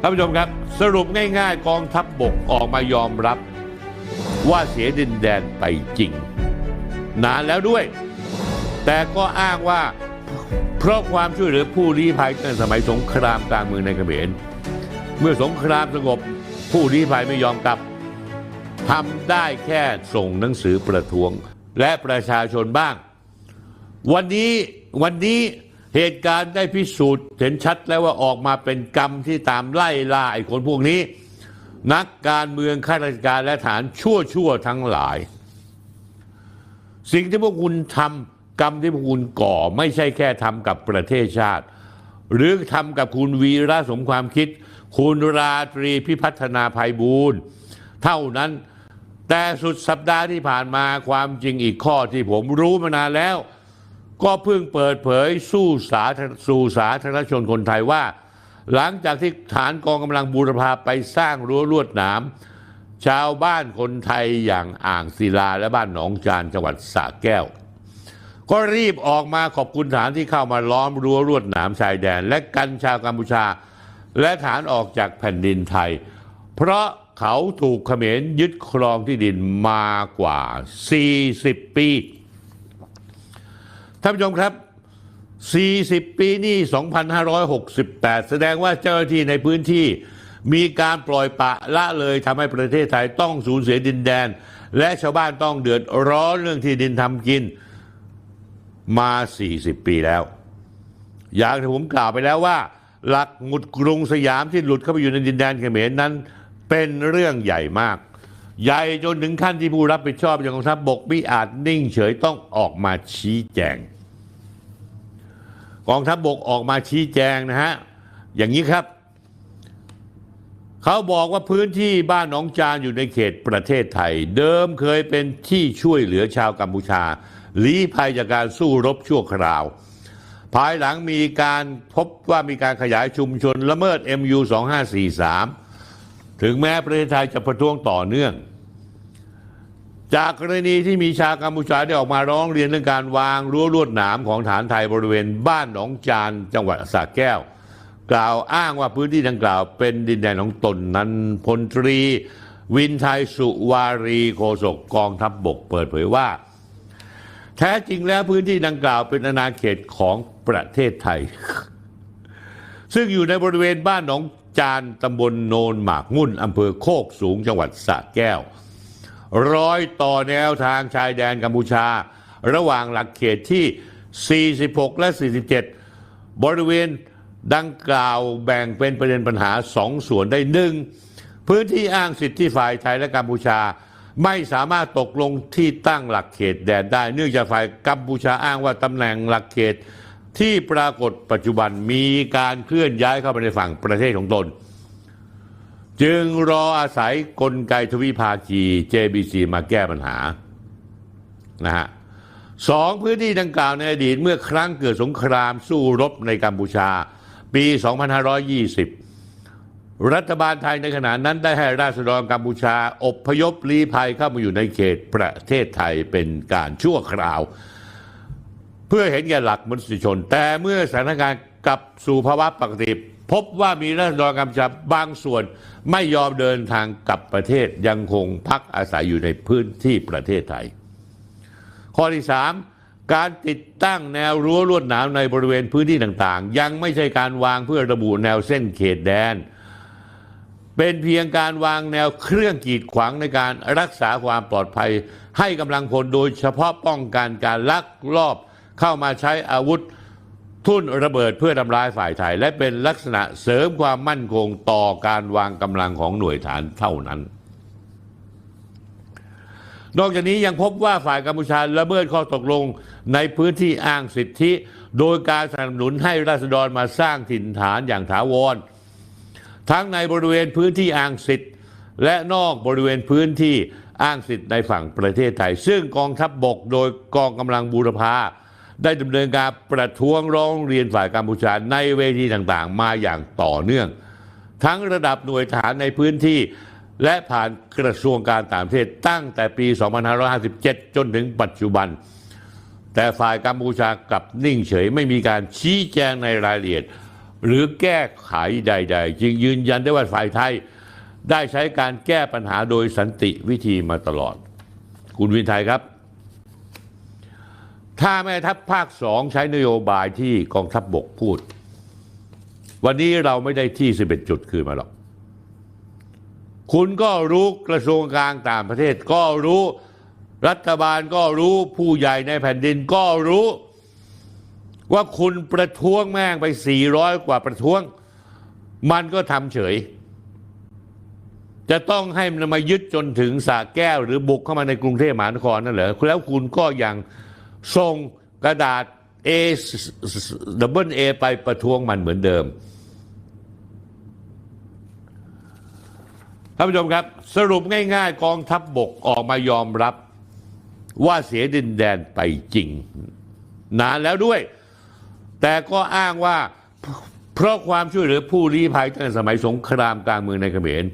ท่านผู้ชมครับ สรุปง่ายๆ กองทัพบบกออกมายอมรับ ว่าเสียดินแดนไปจริง นานแล้วด้วย แต่ก็อ้างว่าเพราะความช่วยเหลือผู้ลี้ภัยตั้งสมัยสงครามกลางเมืองในเขมรเมื่อสงครามสงบผู้ลี้ภัยไม่ยอมกลับทำได้แค่ส่งหนังสือประท้วงและประชาชนบ้าง วันนี้วันนี้ เหตุการณ์ได้พิสูจน์เห็นชัดแล้วว่าออกมาเป็นกรรมที่ตามไล่ล่าไอ้คนพวกนี้ นักการเมืองข้าราชการและฐานชั่วชั่วทั้งหลาย สิ่งที่พวกคุณทำกรรมที่พวกคุณก่อ ไม่ใช่แค่ทำกับประเทศชาติ หรือทำกับคุณวีระสมความคิด คุณราตรีพิพัฒนาภัยบูรณ์เท่านั้นแต่สุดสัปดาห์ที่ผ่านมาความจริงอีกข้อที่ผมรู้มานานแล้ว ก็เพิ่งเปิดเผยสู้สาสู่สาธารณชนคนไทยว่า หลังจากที่ฐานกองกำลังบูรพาไปสร้างรั้วลวดหนามชาวบ้านคนไทยอย่างอ่างศิลาและบ้านหนองจานจังหวัดสระแก้ว ก็รีบออกมาขอบคุณฐานที่เข้ามาล้อมรั้วลวดหนามชายแดน และกันชาวกัมพูชา และฐานออกจากแผ่นดินไทย เพราะเขาถูกเขมรยึดครองที่ดินมากว่า 40 ปี ท่านผู้ชมครับ 40 ปีนี่ 2,568 แสดงว่าเจ้าหน้าที่ในพื้นที่ มีการปล่อยปะละเลยทำให้ประเทศไทยต้องสูญเสียดินแดน และชาวบ้านต้องเดือดร้อนเรื่องที่ดินทำกินมา 40 ปีแล้ว อย่างที่ผมกล่าวไปแล้วว่า หลักหมุดกรุงสยามที่หลุดเข้าไปอยู่ในดินแดนเขมรนั้น เป็นเรื่องใหญ่มาก ใหญ่จนถึงขั้นที่ผู้รับผิดชอบอย่างกองทัพบกไม่อาจนิ่งเฉยต้องออกมาชี้แจง กองทัพบกออกมาชี้แจงนะฮะ อย่างนี้ครับ เขาบอกว่าพื้นที่บ้านหนองจานอยู่ในเขตประเทศไทย เดิมเคยเป็นที่ช่วยเหลือชาวกัมพูชาลี้ภัยจากการสู้รบชั่วคราว ภายหลังมีการพบว่ามีการขยายชุมชนละเมิด MU 2543ถึงแม้ประเทศไทยจะประท้วงต่อเนื่อง จากกรณีที่มีชาวกัมพูชาได้ออกมาร้องเรียนเรื่องการวางรั้วลวดหนามของฐานไทยบริเวณบ้านหนองจานจังหวัดสระแก้ว กล่าวอ้างว่าพื้นที่ดังกล่าวเป็นดินแดนของตนนั้นพลตรี วินไทยสุวารีโฆษกกองทัพบบกเปิดเผยว่า แท้จริงแล้วพื้นที่ดังกล่าวเป็นอาณาเขตของประเทศไทย ซึ่งอยู่ในบริเวณบ้านหนองจานตำบลโนนหมากมุ่นอำเภอโคกสูงจังหวัดสระแก้ว ร้อยต่อแนวทางชายแดนกัมพูชา ระหว่างหลักเขตที่ 46 และ 47 บริเวณดังกล่าวแบ่งเป็นประเด็นปัญหาสองส่วนได้หนึ่งพื้นที่อ้างสิทธิฝ่ายไทยและกัมพูชา ไม่สามารถตกลงที่ตั้งหลักเขตแดนได้ เนื่องจากฝ่ายกัมพูชาอ้างว่าตำแหน่งหลักเขตที่ปรากฏปัจจุบันมีการเคลื่อนย้ายเข้าไปในฝั่งประเทศของตน จึงรออาศัยกลไกทวิภาคี JBC มาแก้ปัญหานะฮะสองพื้นที่ดังกล่าวในอดีตเมื่อครั้งเกิดสงครามสู้รบในกัมพูชา ปี 2520 รัฐบาลไทยในขณะนั้นได้ให้ราษฎรกัมพูชา อบพยพลี้ภัยเข้ามาอยู่ในเขตประเทศไทยเป็นการชั่วคราว เพื่อเห็นแก่หลักมนุษยชน แต่เมื่อสถานการณ์กลับสู่ภาวะปกติ พบว่ามีราษฎรกัมพูชาบางส่วนไม่ยอมเดินทางกลับประเทศยังคงพักอาศัยอยู่ในพื้นที่ประเทศไทย ข้อที่3การติดตั้งแนวรั้วลวดหนามในบริเวณพื้นที่ต่างๆ ยังไม่ใช่การวางเพื่อระบุแนวเส้นเขตแดน เป็นเพียงการวางแนวเครื่องกีดขวางในการรักษาความปลอดภัย ให้กำลังพลโดยเฉพาะป้องกันการลักลอบเข้ามาใช้อาวุธ ทุ่นระเบิดเพื่อทำลายฝ่ายไทย และเป็นลักษณะเสริมความมั่นคงต่อการวางกำลังของหน่วยฐานเท่านั้น นอกจากนี้ยังพบว่าฝ่ายกัมพูชาละเมิดข้อตกลงในพื้นที่อ้างสิทธิ โดยการสนับสนุนให้ราษฎรมาสร้างถิ่นฐานอย่างถาวร ทั้งในบริเวณพื้นที่อ้างสิทธิและนอกบริเวณพื้นที่อ้างสิทธิ์ในฝั่งประเทศไทย ซึ่งกองทัพบบกโดยกองกำลังบูรพา ได้ดำเนินการประท้วงร้องเรียนฝ่ายกัมพูชาในเวทีต่างๆ มาอย่างต่อเนื่อง ทั้งระดับหน่วยฐานในพื้นที่ และผ่านกระทรวงการต่างประเทศตั้งแต่ปี 2557 จนถึงปัจจุบัน แต่ฝ่ายกัมพูชากลับนิ่งเฉยไม่มีการชี้แจงในรายละเอียด หรือแก้ไขใด ๆ จึงยืนยันได้ว่าฝ่ายไทย ได้ใช้การแก้ปัญหาโดยสันติวิธีมาตลอด คุณวินไทยครับ ถ้าแม่ทัพภาคสองใช้นโยบายที่กองทัพบบกพูด วันนี้เราไม่ได้ที่ 11 จุดคืนมาหรอก คุณก็รู้กระทรวงการต่างประเทศ ก็รู้รัฐบาลก็รู้ผู้ใหญ่ในแผ่นดินก็รู้ ว่าคุณประท้วงแม่งไป 400 กว่าประท้วง มันก็ทำเฉย จะต้องให้มันมายึดจนถึงสระแก้วหรือบุกเข้ามาในกรุงเทพมหานครนั่นเหรอแล้วคุณก็ยัง ส่งกระดาษ A ดับเบิลเอไปประท้วงมันเหมือนเดิมท่านผู้ชมครับ สรุปง่ายๆ กองทัพบบกออกมายอมรับ ว่าเสียดินแดนไปจริง นานแล้วด้วย แต่ก็อ้างว่าเพราะความช่วยเหลือผู้ลี้ภัยตั้งแต่สมัยสงครามกลางเมืองในเขมร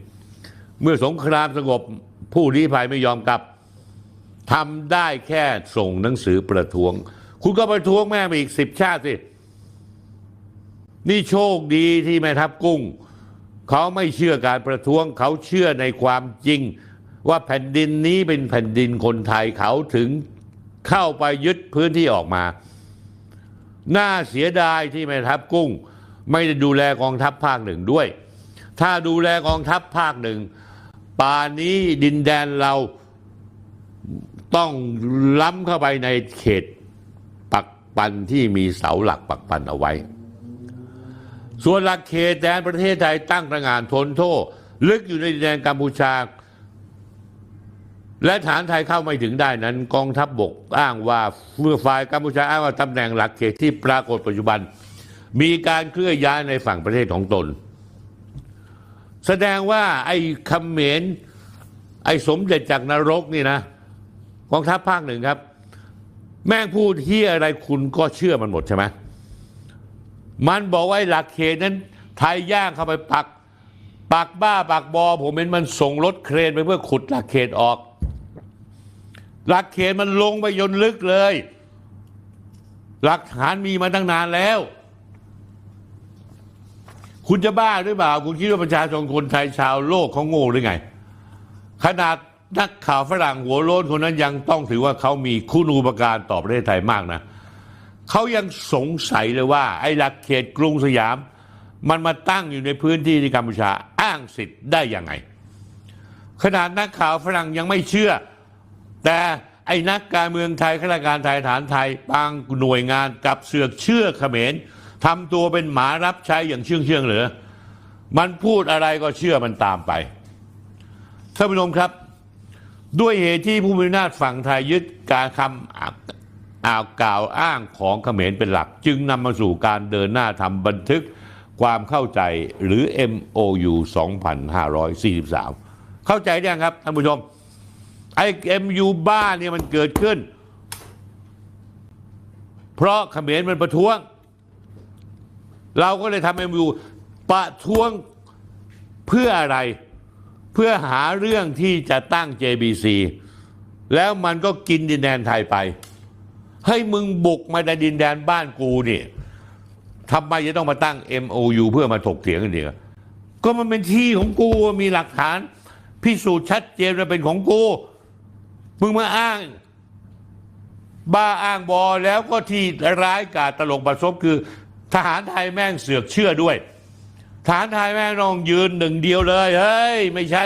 เมื่อสงครามสงบผู้ลี้ภัยไม่ยอมกลับ ทำได้แค่ส่งหนังสือประท้วง คุณก็ประท้วงแม่งไปอีกสิบชาติสิ นี่โชคดีที่แม่ทัพกุ้ง เขาไม่เชื่อการประท้วง เขาเชื่อในความจริง ว่าแผ่นดินนี้เป็นแผ่นดินคนไทยเขาถึงเข้าไปยึดพื้นที่ออกมา น่าเสียดายที่แม่ทัพกุ้ง ไม่ได้ดูแลกองทัพภาคหนึ่งด้วย ถ้าดูแลกองทัพภาคหนึ่งป่านี้ดินแดนเรา ต้องล้ำเข้าไปในเขตปักปันที่มีเสาหลักปักปันเอาไว้ ส่วนหลักเขตแดนประเทศไทยตั้งระงานทนโทษ ลึกอยู่ในดินแดนกัมพูชา และฐานไทยเข้าไม่ถึงได้นั้น กองทัพบบกอ้างว่าเมื่อฝ่ายกัมพูชาอ้างว่าตำแหน่งหลักเขตที่ปรากฏปัจจุบัน มีการเคลื่อนย้ายในฝั่งประเทศของตน แสดงว่าไอ้คำเหมนไอ้สมเด็จจากนรกนี่นะ กองทัพภาคหนึ่งครับ แม่งพูดเฮียอะไรคุณก็เชื่อมันหมดใช่ไหมมันบอกว่าหลักเขตนั้น ไทยย่างเข้าไปปัก ปักบ้าปักบอ ผมเห็นมันส่งรถเครนไปเพื่อขุดหลักเขตออก หลักเขตมันลงไปยนลึกเลย หลักฐานมีมาตั้งนานแล้ว คุณจะบ้าหรือเปล่า คุณคิดว่าประชาชนคนไทยชาวโลกเขาโง่หรือไง ขนาด นักข่าวฝรั่งหัวโล้นคนนั้นยังต้องถือว่าเขามีคุณูปการต่อประเทศไทยมากนะเขายังสงสัยเลยว่า ไอ้หลักเขตกรุงสยาม มันมาตั้งอยู่ในพื้นที่ที่กัมพูชาอ้างสิทธิ์ได้ยังไง ขนาดนักข่าวฝรั่งยังไม่เชื่อ แต่ไอ้นักการเมืองไทยข้าราชการไทยฐานไทยบางหน่วยงานกับเสือกเชื่อเขมรทำตัวเป็นหมารับใช้อย่างเชื่องเชื่องเหรือ มันพูดอะไรก็เชื่อมันตามไปท่านผู้ชมครับ ด้วยเหตุที่ผู้มีอำนาจฝั่งไทยยึดการคำอ่าวกล่าวอ้างของเขมรเป็นหลัก จึงนำมาสู่การเดินหน้าทำบันทึกความเข้าใจหรือ MOU 2543 เข้าใจยังครับท่านผู้ชมไอ้ MU บ้าเนี่ยมันเกิดขึ้น เพราะเขมรมันประท้วง เราก็เลยทำ MU ประท้วงเพื่ออะไร เพื่อหาเรื่องที่จะตั้ง JBC แล้วมันก็กินดินแดนไทยไป ให้มึงบุกมาในดินแดนบ้านกูนี่ทำไมจะต้องมาตั้ง MOU เพื่อมาถกเถียงกันเดียวก็มันเป็นที่ของกูมีหลักฐานพิสูจน์ชัดเจนว่าเป็นของกู มึงมาอ้าง บ้าอ้างบอแล้วก็ที่ร้ายกาตลกประสบคือ ทหารไทยแม่งเสือกเชื่อด้วย ทหารไทยแม่งต้องยืนหนึ่งเดียวเลย เฮ้ย ไม่ใช่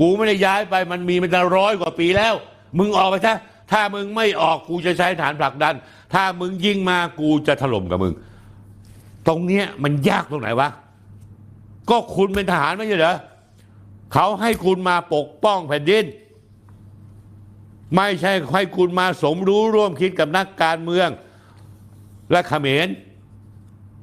กูไม่ได้ย้ายไปมันมีมันจะร้อยกว่าปีแล้ว มึงออกไปซะถ้ามึงไม่ออกกูจะใช้ฐานผลักดัน ถ้ามึงยิงมากูจะถล่มกับมึง ตรงเนี้ยมันยากตรงไหนวะ ก็คุณเป็นทหารไม่ใช่เหรอเขาให้คุณมาปกป้องแผ่นดิน ไม่ใช่ให้คุณมาสมรู้ร่วมคิดกับนักการเมือง และเขมร